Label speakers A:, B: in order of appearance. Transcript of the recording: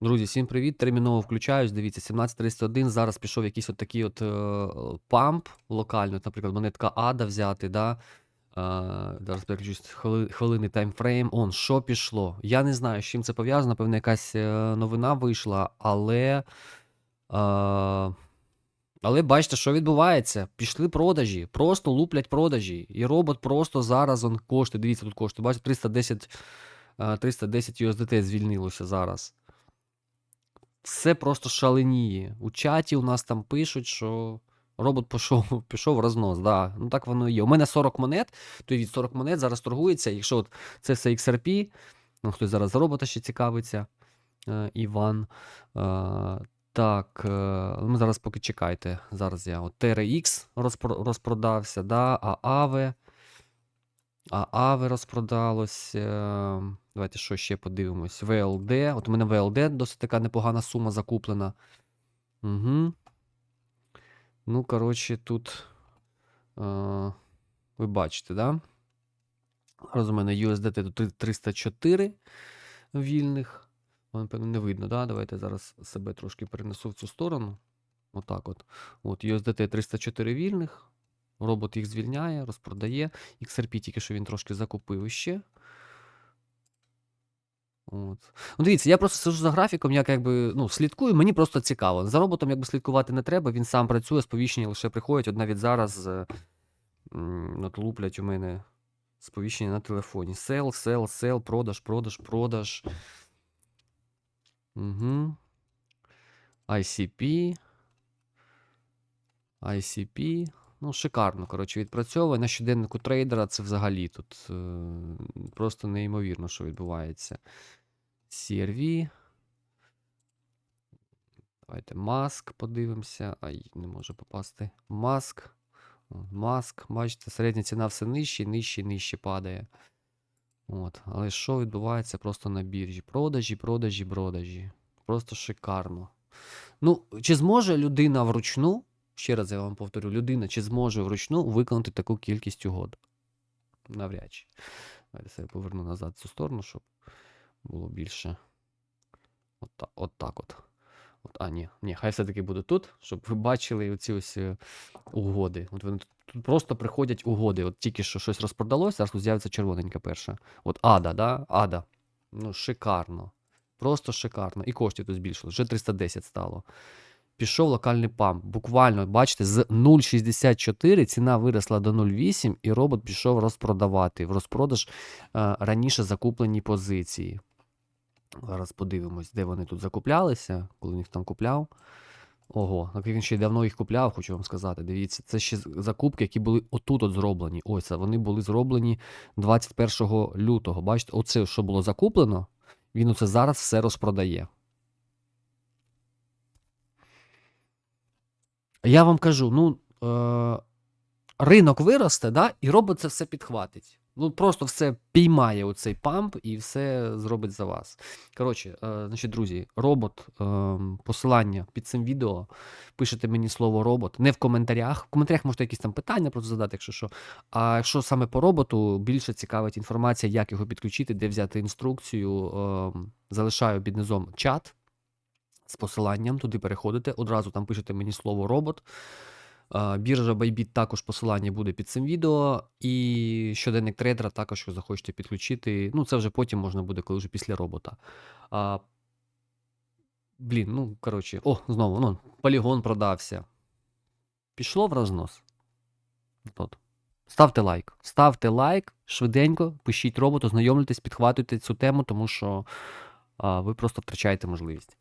A: Друзі, всім привіт. Терміново включаюсь. Дивіться, 17.31. Зараз пішов якийсь от такий от е, памп локальний, наприклад, монетка Ада взяти, да? Е, зараз переключусь хвили, хвилинний таймфрейм. Он, що пішло? Я не знаю, з чим це пов'язано. Напевно, якась е, новина вийшла, але. Е, але бачите, що відбувається? Пішли продажі, просто луплять продажі. І робот просто зараз он коштує. Дивіться, тут коштує. Бачите, 310, е, 310 USDT звільнилося зараз. Все просто шаленіє. У чаті у нас там пишуть, що робот пішов, пішов в рознос. Да. Ну так воно і є. У мене 40 монет, то від 40 монет зараз торгується. Якщо от це все XRP, ну хтось зараз за робота ще цікавиться, е, Іван. Е, так, е, ми зараз поки чекайте. Зараз я от TRX розпро- розпродався, да, а Ааве. А Аве розпродалось. е, Давайте що ще подивимось. ВЛД. От у мене ВЛД досить така непогана сума закуплена. Угу. Ну, коротше, тут. Е, ви бачите, да? Зараз у мене USDT тут 304 вільних. Воно, певно, не видно, да? Давайте зараз себе трошки перенесу в цю сторону. Отак от. От USDT 304 вільних. Робот їх звільняє, розпродає. XRP тільки що він трошки закупив іще. От. Ну, дивіться, я просто сижу за графіком, як якби, ну, слідкую, мені просто цікаво. За роботом якби слідкувати не треба, він сам працює, сповіщення лише приходять. От навіть зараз е, от луплять у мене сповіщення на телефоні. Сел, сел, сел, продаж, продаж, продаж. Угу. ICP. ICP. Ну, шикарно, коротше, відпрацьовує. На щоденнику трейдера це взагалі тут е, просто неймовірно, що відбувається. CRV. Давайте маск подивимося. Ай, не може попасти. Маск. Маск. Бачите, середня ціна все нижче, нижче, нижче падає. От. Але що відбувається просто на біржі? Продажі, продажі, продажі. Просто шикарно. Ну, чи зможе людина вручну, ще раз я вам повторю, людина чи зможе вручну виконати таку кількість угод? Навряд чи. Давайте себе поверну назад в цю сторону, щоб було більше. От, та- от так от. От, а, ні, ні, хай все-таки буде тут, щоб ви бачили оці ось е, угоди. От вони тут просто приходять угоди. От тільки що щось розпродалося, зараз з'явиться червоненька перша. От Ада, да? Ада. Ну, шикарно. Просто шикарно. І коштів тут збільшилось. Вже 310 стало. Пішов локальний памп. Буквально, бачите, з 0,64 ціна виросла до 0,8, і робот пішов розпродавати в розпродаж е, раніше закуплені позиції. Зараз подивимось, де вони тут закуплялися, коли їх там купляв. Ого, так він ще давно їх купляв, хочу вам сказати. Дивіться, це ще закупки, які були отут от зроблені. Ось, вони були зроблені 21 лютого. Бачите, оце, що було закуплено, він оце зараз все розпродає. Я вам кажу, ну, е, ринок виросте, да, і робот це все підхватить. Ну, просто все піймає оцей памп і все зробить за вас. Коротше, е, значить, друзі, робот, е, посилання під цим відео. Пишете мені слово робот. Не в коментарях. В коментарях можете якісь там питання просто задати, якщо що. А якщо саме по роботу, більше цікавить інформація, як його підключити, де взяти інструкцію. Е, залишаю під низом чат з посиланням. Туди переходите. Одразу там пишете мені слово робот. Біржа Bybit також посилання буде під цим відео. І щоденник трейдера також, якщо захочете підключити. Ну, це вже потім можна буде, коли вже після робота. А, блін, ну, коротше, о, знову, ну, полігон продався. Пішло в рознос. От. Ставте лайк. Ставте лайк, швиденько, пишіть роботу, знайомлюйтесь, підхватуйте цю тему, тому що а, ви просто втрачаєте можливість.